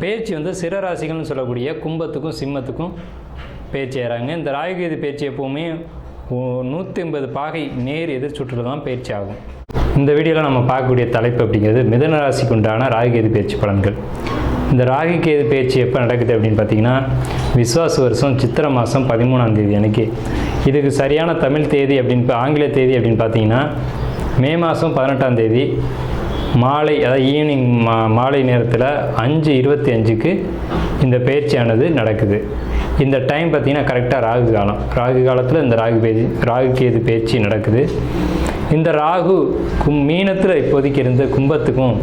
பேச்சு வந்து சிற ராசிகள்னு சொல்லக்கூடிய கும்பத்துக்கும் சிம்மத்துக்கும் பேச்சு ஏறாங்க இந்த ராகுகேது பேச்சு எப்போவுமே நூற்றி ஐம்பது பாகை நேர் எதிர் சுற்றுல தான் பேச்சு ஆகும். இந்த வீடியோவில் நம்ம பார்க்கக்கூடிய தலைப்பு அப்படிங்கிறது மிதன ராசிக்கு உண்டான ராகுகேது பேச்சு பலன்கள். இந்த ராகுகேது பேச்சு எப்போ நடக்குது அப்படின்னு பார்த்தீங்கன்னா விஸ்வாச வருஷம் சித்திரை மாதம் பதிமூணாம் தேதி அன்னைக்கு. இதுக்கு சரியான தமிழ் தேதி அப்படின்னு ஆங்கில தேதி அப்படின்னு பார்த்தீங்கன்னா மே மாதம் பதினெட்டாம் தேதி மாலை அதாவது ஈவினிங் மா மாலை நேரத்தில் அஞ்சு இருபத்தி அஞ்சுக்கு இந்த பயிற்சியானது நடக்குது. இந்த டைம் பார்த்திங்கன்னா கரெக்டாக ராகு காலம். ராகு காலத்தில் இந்த ராகு பேச்சு ராகு கேது பேச்சு நடக்குது. இந்த ராகு கும் மீனத்தில் இப்போதைக்கு இருந்த கும்பத்துக்கும்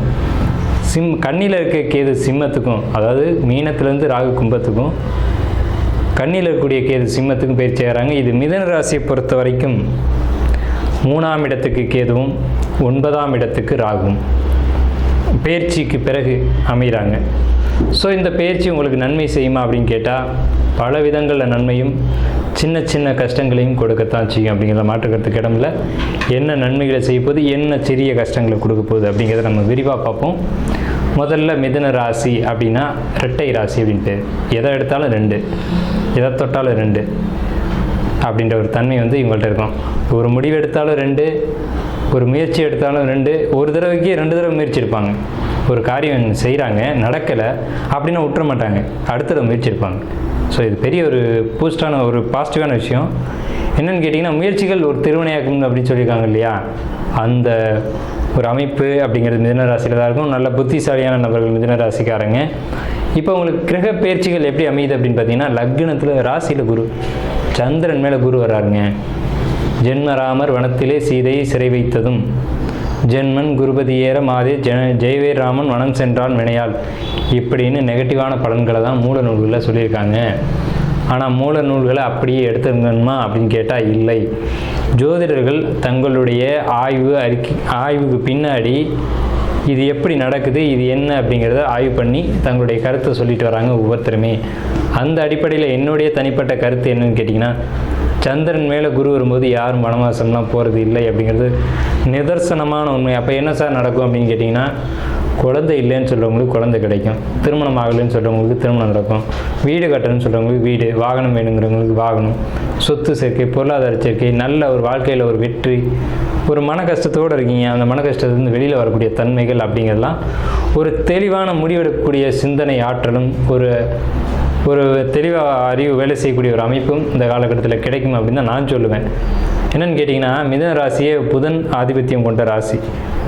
சிம் கண்ணியில் இருக்க கேது சிம்மத்துக்கும் அதாவது மீனத்துலேருந்து ராகு கும்பத்துக்கும் கண்ணியில் இருக்கக்கூடிய கேது சிம்மத்துக்கும் பயிற்சி ஆகிறாங்க. இது மிதன ராசியை பொறுத்த வரைக்கும் மூணாம் இடத்துக்கு கேதுவும் ஒன்பதாம் இடத்துக்கு ராகும் பயிற்சிக்கு பிறகு அமைகிறாங்க ஸோ இந்த பயிற்சி உங்களுக்கு நன்மை செய்யுமா அப்படின்னு கேட்டால் பல விதங்களில் நன்மையும் சின்ன சின்ன கஷ்டங்களையும் கொடுக்கத்தான் செய்யும் அப்படிங்கிற மாற்றுக்கிறதுக்கு இடமில்ல என்ன நன்மைகளை செய்ய போகுது என்ன சிறிய கஷ்டங்களை கொடுக்க போகுது அப்படிங்கிறத நம்ம விரிவாக பார்ப்போம். முதல்ல மிதன ராசி அப்படின்னா ரெட்டை ராசி அப்படின்ட்டு. எதை எடுத்தாலும் ரெண்டு. எதை தொட்டாலும் ரெண்டு. அப்படின்ற ஒரு தன்மை வந்து இவங்கள்ட்ட இருக்கும். ஒரு முடிவு எடுத்தாலும் ரெண்டு ஒரு முயற்சி எடுத்தாலும் ரெண்டு ஒரு தடவைக்கு ரெண்டு தடவை முயற்சி எடுப்பாங்க. ஒரு காரியம் செய்கிறாங்க நடக்கலை அப்படின்னா விட்டுற மாட்டாங்க. அடுத்த தடவை முயற்சி எடுப்பாங்க. ஸோ இது பெரிய ஒரு பூஸ்டான ஒரு பாசிட்டிவான விஷயம். என்னென்னு கேட்டிங்கன்னா முயற்சிகள் ஒரு திருவினையாக்கும் அப்படின்னு சொல்லியிருக்காங்க இல்லையா? அந்த ஒரு அமைப்பு அப்படிங்கிறது மிதுன ராசியில் தான் இருக்கும். நல்ல புத்திசாலியான நபர்கள் மிதுன ராசிக்காரங்க. இப்போ உங்களுக்கு கிரக பயிற்சிகள் எப்படி அமையுது அப்படின்னு பார்த்தீங்கன்னா லக்னத்தில் ராசியில் குரு சந்திரன் மேலே குரு வராருங்க ஜென்மராமர் வனத்திலே சீதையை சிறை வைத்ததும் ஜென்மன் குருபதி ஏற மாதே ஜென ஜெயவேர் ராமன் வனம் சென்றான் வினையால். இப்படின்னு நெகட்டிவான பலன்களை தான் மூல நூல்களில் சொல்லியிருக்காங்க. ஆனால் மூல நூல்களை அப்படியே எடுத்துக்கணுமா அப்படின்னு கேட்டால் இல்லை. ஜோதிடர்கள் தங்களுடைய ஆய்வு அறிக்கை ஆய்வுக்கு பின்னாடி இது எப்படி நடக்குது இது என்ன அப்படிங்கிறத ஆய்வு பண்ணி தங்களுடைய கருத்தை சொல்லிட்டு வராங்க ஒவ்வொருத்தருமே. அந்த அடிப்படையில் என்னுடைய தனிப்பட்ட கருத்து என்னன்னு கேட்டிங்கன்னா சந்திரன் மேலே குரு வரும்போது யாரும் வனவாசம்லாம் போகிறது இல்லை அப்படிங்கிறது நிதர்சனமான உண்மை. அப்போ என்ன சார் நடக்கும் அப்படின்னு கேட்டிங்கன்னா குழந்தை இல்லைன்னு சொல்கிறவங்களுக்கு குழந்தை கிடைக்கும். திருமணம் ஆகலைன்னு சொல்கிறவங்களுக்கு திருமணம் நடக்கும். வீடு கட்டணும்னு சொல்கிறவங்களுக்கு வீடு வாகனம் வேணுங்கிறவங்களுக்கு வாகனம் சொத்து சேர்க்கை பொருளாதார சேர்க்கை நல்ல ஒரு வாழ்க்கையில் ஒரு வெற்றி ஒரு மன கஷ்டத்தோடு இருக்கீங்க. அந்த மன கஷ்டத்துலேருந்து வெளியில் வரக்கூடிய தன்மைகள் அப்படிங்கிறதெல்லாம் ஒரு தெளிவான முடிவெடுக்கக்கூடிய சிந்தனை ஆற்றலும் ஒரு ஒரு தெளிவாக அறிவு வேலை செய்யக்கூடிய ஒரு அமைப்பும் இந்த காலகட்டத்தில் கிடைக்கும் அப்படின்னு தான் நான் சொல்லுவேன். என்னென்னு கேட்டிங்கன்னா மிதன ராசியே புதன் ஆதிபத்தியம் கொண்ட ராசி.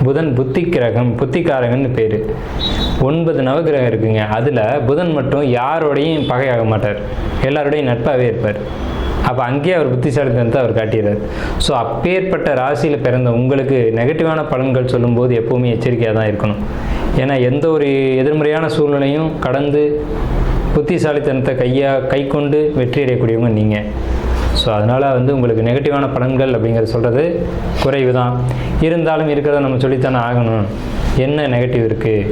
புதன் புத்தி கிரகம் புத்திக்காரகன்னு பேர். ஒன்பது நவகிரகம் இருக்குங்க. அதில் புதன் மட்டும் யாரோடையும் பகையாக மாட்டார். எல்லாரோடையும் நட்பாகவே இருப்பார். அப்போ அங்கேயே அவர் புத்திசாலித்தனத்தை அவர் காட்டிடுறார். ஸோ அப்பேற்பட்ட ராசியில் பிறந்த உங்களுக்கு நெகட்டிவான பலன்கள் சொல்லும்போது எப்போவுமே எச்சரிக்கையாக தான் இருக்கணும். ஏன்னா எந்த ஒரு எதிர்மறையான சூழ்நிலையும் கடந்து புத்திசாலித்தனத்தை கையாக கை கொண்டு வெற்றி அடையக்கூடியவங்க நீங்கள் ஸோ அதனால் வந்து உங்களுக்கு நெகட்டிவான பலன்கள் அப்படிங்கிறத சொல்கிறது குறைவு தான் இருந்தாலும் இருக்கிறத நம்ம சொல்லித்தானே ஆகணும். என்ன நெகட்டிவ் இருக்குது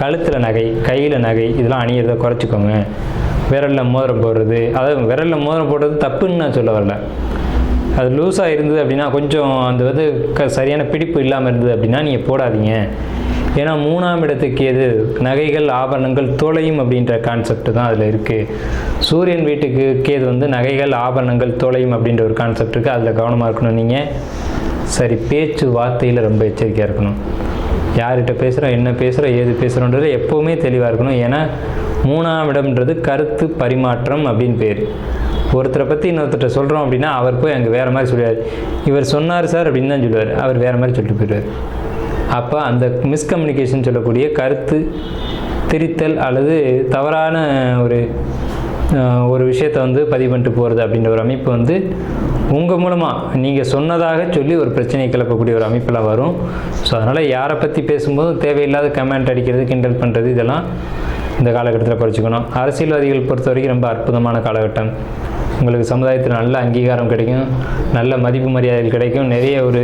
கழுத்தில் நகை கையில் நகை இதெல்லாம் அணியிறதை குறைச்சிக்கோங்க. விரலில் மோதிரம் போடுறது. அதாவது விரலில் மோதிரம் போடுறது தப்புன்னு நான் சொல்ல வரல. அது லூஸாக இருந்தது அப்படின்னா கொஞ்சம் அந்த வந்து க சரியான பிடிப்பு இல்லாமல் இருந்தது அப்படின்னா நீங்கள் போடாதீங்க. ஏன்னா மூணாம் இடத்துக்கு எது? நகைகள் ஆபரணங்கள் தொலையும் அப்படின்ற கான்செப்ட் தான் அதில் இருக்குது சூரியன் வீட்டுக்கு கேது வந்து நகைகள் ஆபரணங்கள் தொலையும் அப்படின்ற ஒரு கான்செப்ட் இருக்குது அதில் கவனமாக இருக்கணும் நீங்கள் சரி பேச்சு வார்த்தையில் ரொம்ப எச்சரிக்கையாக இருக்கணும். யார்கிட்ட பேசுகிறோம் என்ன பேசுகிறோம் ஏது பேசுகிறோன்றது எப்போவுமே தெளிவாக இருக்கணும். ஏன்னா மூணாம் இடம்ன்றது கருத்து பரிமாற்றம் அப்படின்னு பேர். ஒருத்தரை பற்றி இன்னொருத்தர்கிட்ட சொல்கிறோம் அப்படின்னா அவர் போய் அங்கே வேறு மாதிரி சொல்லுவார் இவர் சொன்னார் சார் அப்படின்னு தான் சொல்லுவார். அவர் வேறு மாதிரி சொல்லிட்டு போயிடுவார். அப்போ அந்த மிஸ்கம்யூனிகேஷன் சொல்லக்கூடிய கருத்து திரித்தல் அல்லது தவறான ஒரு ஒரு விஷயத்தை வந்து பதிவு பண்ணிட்டு போகிறது அப்படின்ற ஒரு அமைப்பு வந்து உங்கள் மூலமாக நீங்கள் சொன்னதாக சொல்லி ஒரு பிரச்சனையை கிளப்பக்கூடிய ஒரு அமைப்பெல்லாம் வரும். ஸோ அதனால் யாரை பற்றி பேசும்போதும் தேவையில்லாத கமெண்ட் அடிக்கிறது கிண்டல் பண்ணுறது இதெல்லாம் இந்த காலகட்டத்தில் குறைச்சிக்கணும். அரசியல்வாதிகள் பொறுத்த வரைக்கும் ரொம்ப அற்புதமான காலகட்டம். உங்களுக்கு சமுதாயத்தில் நல்ல அங்கீகாரம் கிடைக்கும் நல்ல மதிப்பு மரியாதைகள் கிடைக்கும் நிறைய ஒரு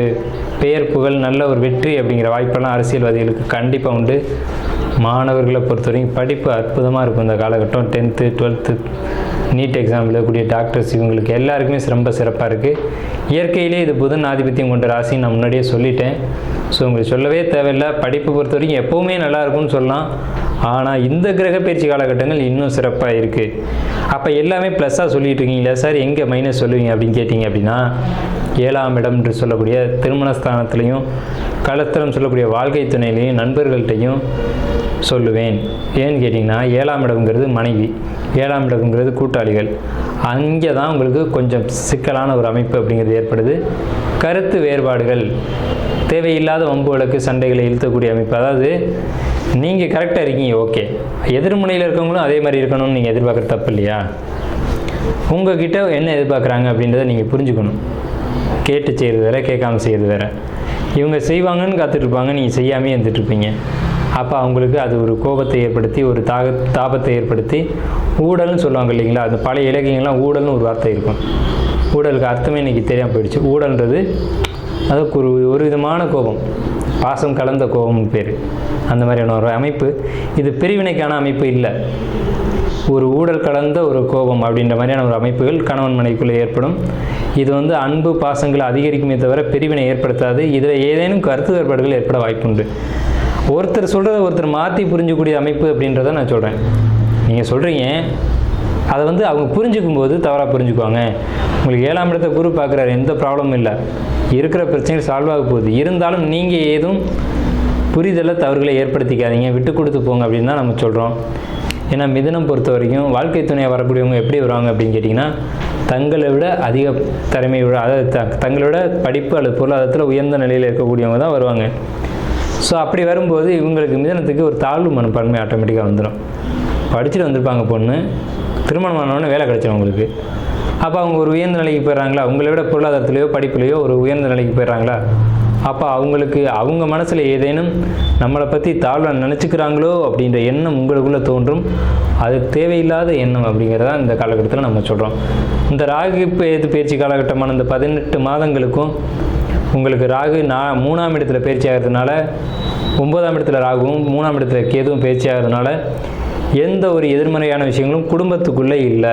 பெயர் புகழ் நல்ல ஒரு வெற்றி அப்படிங்கிற வாய்ப்பெல்லாம் அரசியல்வாதிகளுக்கு கண்டிப்பாக உண்டு. மாணவர்களை பொறுத்த வரைக்கும் படிப்பு அற்புதமாக இருக்கும் இந்த காலகட்டம். டென்த்து டுவெல்த்து நீட் எக்ஸாம் எழுதக்கூடிய டாக்டர்ஸ் இவங்களுக்கு எல்லாருக்குமே ரொம்ப சிறப்பாக இருக்குது இயற்கையிலே இது புதன் ஆதிபத்தியம் கொண்ட ராசின்னு நான் முன்னாடியே சொல்லிட்டேன். ஸோ உங்களுக்கு சொல்லவே தேவையில்லை. படிப்பு பொறுத்த வரைக்கும் எப்போவுமே நல்லா இருக்கும்னு சொல்லலாம். ஆனால் இந்த கிரக பயிற்சி காலகட்டங்கள் இன்னும் சிறப்பாக இருக்குது அப்போ எல்லாமே ப்ளஸ்ஸாக சொல்லிட்டு இருக்கீங்களா சார் எங்கே மைனஸ் சொல்லுவீங்க அப்படின்னு கேட்டிங்க அப்படின்னா ஏழாம் இடம் என்று சொல்லக்கூடிய திருமணஸ்தானத்துலேயும் களத்திரம் சொல்லக்கூடிய வாழ்க்கை துணையிலையும் நண்பர்கள்ட்டையும் சொல்லுவேன். ஏன்னு கேட்டிங்கன்னா ஏழாம் இடம்ங்கிறது மனைவி ஏழாம் இடம்ங்கிறது கூட்டாளிகள். அங்கே தான் உங்களுக்கு கொஞ்சம் சிக்கலான ஒரு அமைப்பு அப்படிங்கிறது ஏற்படுது. கருத்து வேறுபாடுகள். தேவையில்லாத வம்புகளுக்கு வழக்கு சண்டைகளை இழுத்தக்கூடிய அமைப்பு. அதாவது நீங்கள் கரெக்டாக இருக்கீங்க ஓகே எதிர்முனையில் இருக்கவங்களும் அதே மாதிரி இருக்கணும்னு நீங்கள் எதிர்பார்க்குற தப்பு இல்லையா? உங்ககிட்ட என்ன எதிர்பார்க்குறாங்க அப்படின்றத நீங்கள் புரிஞ்சுக்கணும். கேட்டு செய்கிறது வேறு கேட்காம செய்கிறது வேறு. இவங்க செய்வாங்கன்னு காத்துட்ருப்பாங்க நீங்கள் செய்யாமே இருந்துட்டுருப்பீங்க அப்போ அவங்களுக்கு அது ஒரு கோபத்தை ஏற்படுத்தி ஒரு தாக தாபத்தை ஏற்படுத்தி ஊடல்னு சொல்லுவாங்க இல்லைங்களா? அந்த பழைய இலக்கியங்கள்லாம் ஊடல்னு ஒரு வார்த்தை இருக்கும். ஊடலுக்கு அர்த்தமே இன்றைக்கி தெரியாமல் போயிடுச்சு. ஊடல்ன்றது அது ஒரு ஒரு விதமான கோபம். பாசம் கலந்த கோபம் பேர். அந்த மாதிரியான ஒரு அமைப்பு. இது பிரிவினைக்கான அமைப்பு இல்லை. ஒரு ஊழல் கலந்த ஒரு கோபம் அப்படின்ற மாதிரியான ஒரு அமைப்புகள் கணவன் மனைவிக்குள்ளே ஏற்படும். இது வந்து அன்பு பாசங்களை அதிகரிக்குமே தவிர பிரிவினை ஏற்படுத்தாது. இதில் ஏதேனும் கருத்து வேறுபாடுகள் ஏற்பட வாய்ப்புண்டு. ஒருத்தர் சொல்கிறத ஒருத்தர் மாற்றி புரிஞ்சக்கூடிய அமைப்பு அப்படின்றத நான் சொல்கிறேன் நீங்கள் சொல்கிறீங்க அதை வந்து அவங்க புரிஞ்சுக்கும் போது தவறாக புரிஞ்சுக்குவாங்க. உங்களுக்கு ஏழாம் இடத்த குரு பார்க்குறாரு எந்த ப்ராப்ளமும் இல்லை. இருக்கிற பிரச்சனைகள் சால்வ் ஆக போகுது. இருந்தாலும் நீங்கள் ஏதும் புரிதலை தவறுகளை ஏற்படுத்திக்காதீங்க. விட்டு கொடுத்து போங்க அப்படின்னு தான் நம்ம சொல்கிறோம் ஏன்னா மிதனம் பொறுத்த வரைக்கும் வாழ்க்கை துணையாக வரக்கூடியவங்க எப்படி வருவாங்க அப்படின்னு கேட்டிங்கன்னா தங்களை விட அதிக திறமை விட அதாவது த தங்களை விட படிப்பு அல்லது பொருளாதாரத்தில் உயர்ந்த நிலையில் இருக்கக்கூடியவங்க தான் வருவாங்க. ஸோ அப்படி வரும்போது இவங்களுக்கு மிதனத்துக்கு ஒரு தாழ்வு மனப்பான்மை ஆட்டோமேட்டிக்காக வந்துடும் படிச்சுட்டு வந்திருப்பாங்க பொண்ணு. திருமணம் ஆனவுடனே வேலை கிடைச்சிடும் அவங்களுக்கு. அப்போ அவங்க ஒரு உயர்ந்த நிலைக்கு போயிடுறாங்களா? உங்களை விட பொருளாதாரத்திலேயோ படிப்புலையோ ஒரு உயர்ந்த நிலைக்கு போயிடுறாங்களா? அப்போ அவங்களுக்கு அவங்க மனசில் ஏதேனும் நம்மளை பற்றி தாழ்வாக நினச்சிக்கிறாங்களோ அப்படின்ற எண்ணம் உங்களுக்குள்ளே தோன்றும். அது தேவையில்லாத எண்ணம் அப்படிங்கிறத இந்த காலகட்டத்தில் நம்ம சொல்கிறோம் இந்த ராகு எது பயிற்சி காலகட்டமான இந்த பதினெட்டு மாதங்களுக்கும் உங்களுக்கு ராகு நான் மூணாம் இடத்துல பயிற்சி ஆகிறதுனால ஒன்பதாம் இடத்துல ராகுவும் மூணாம் இடத்துல கேதுவும் பயிற்சி ஆகிறதுனால எந்த ஒரு எதிர்மறையான விஷயங்களும் குடும்பத்துக்குள்ளே இல்லை.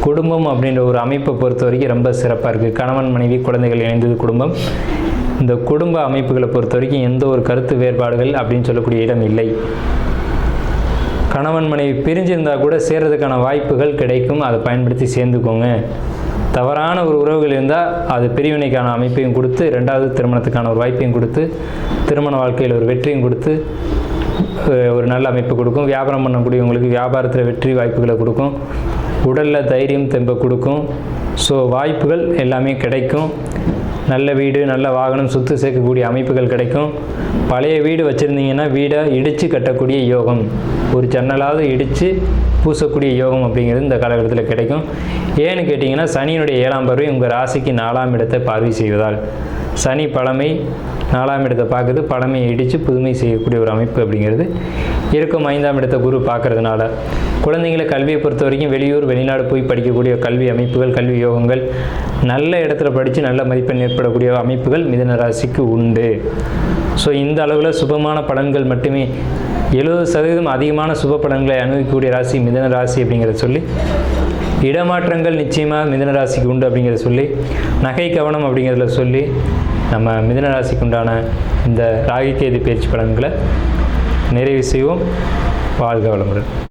குடும்பம் அப்படின்ற ஒரு அமைப்பை பொறுத்த வரைக்கும் ரொம்ப சிறப்பாக இருக்குது கணவன் மனைவி குழந்தைகள் இணைந்தது குடும்பம். இந்த குடும்ப அமைப்புகளை பொறுத்த வரைக்கும் எந்த ஒரு கருத்து வேறுபாடுகள் அப்படின்னு சொல்லக்கூடிய இடம் இல்லை. கணவன் மனைவி பிரிஞ்சிருந்தா கூட சேர்றதுக்கான வாய்ப்புகள் கிடைக்கும். அதை பயன்படுத்தி சேர்ந்துக்கோங்க. தவறான ஒரு உறவுகள் இருந்தால் அது பிரிவினைக்கான அமைப்பையும் கொடுத்து ரெண்டாவது திருமணத்துக்கான ஒரு வாய்ப்பையும் கொடுத்து திருமண வாழ்க்கையில் ஒரு வெற்றியும் கொடுத்து ஒரு நல்ல அமைப்பு கொடுக்கும். வியாபாரம் பண்ணக்கூடியவங்களுக்கு வியாபாரத்தில் வெற்றி வாய்ப்புகளை கொடுக்கும். உடலில் தைரியம் தெம்ப கொடுக்கும். ஸோ வாய்ப்புகள் எல்லாமே கிடைக்கும். நல்ல வீடு நல்ல வாகனம் சொத்து சேர்க்கக்கூடிய அமைப்புகள் கிடைக்கும். பழைய வீடு வச்சுருந்தீங்கன்னா வீடை இடித்து கட்டக்கூடிய யோகம். ஒரு ஜன்னலாவது இடித்து பூசக்கூடிய யோகம் அப்படிங்கிறது இந்த காலகட்டத்தில் கிடைக்கும். ஏன்னு கேட்டிங்கன்னா சனியினுடைய ஏழாம் பார்வை உங்கள் ராசிக்கு நாலாம் இடத்தை பார்வை செய்வதால். சனி பழமை நாலாம் இடத்தை பார்க்குது. பழமையை இடித்து புதுமை செய்யக்கூடிய ஒரு அமைப்பு அப்படிங்கிறது. இருக்கும் ஐந்தாம் இடத்தை குரு பார்க்குறதுனால. குழந்தைங்களை கல்வியை பொறுத்த வரைக்கும் வெளியூர் வெளிநாடு போய் படிக்கக்கூடிய கல்வி அமைப்புகள் கல்வி யோகங்கள் நல்ல இடத்துல படித்து நல்ல மதிப்பெண் ஏற்படக்கூடிய அமைப்புகள் மிதன ராசிக்கு உண்டு. ஸோ இந்த அளவில் சுபமான பலன்கள் மட்டுமே எழுபது சதவீதம் அதிகமான சுப பலன்களை அணுகக்கூடிய ராசி மிதன ராசி அப்படிங்கிறத சொல்லி இடமாற்றங்கள் நிச்சயமாக மிதன ராசிக்கு உண்டு அப்படிங்கிறத சொல்லி நகை கவனம் அப்படிங்கிறதுல சொல்லி நம்ம மிதனராசிக்கு உண்டான இந்த ராகிகேது பயிற்சி பலன்களை நிறைவு செய்வோம். வாழ்க வளமுடன்.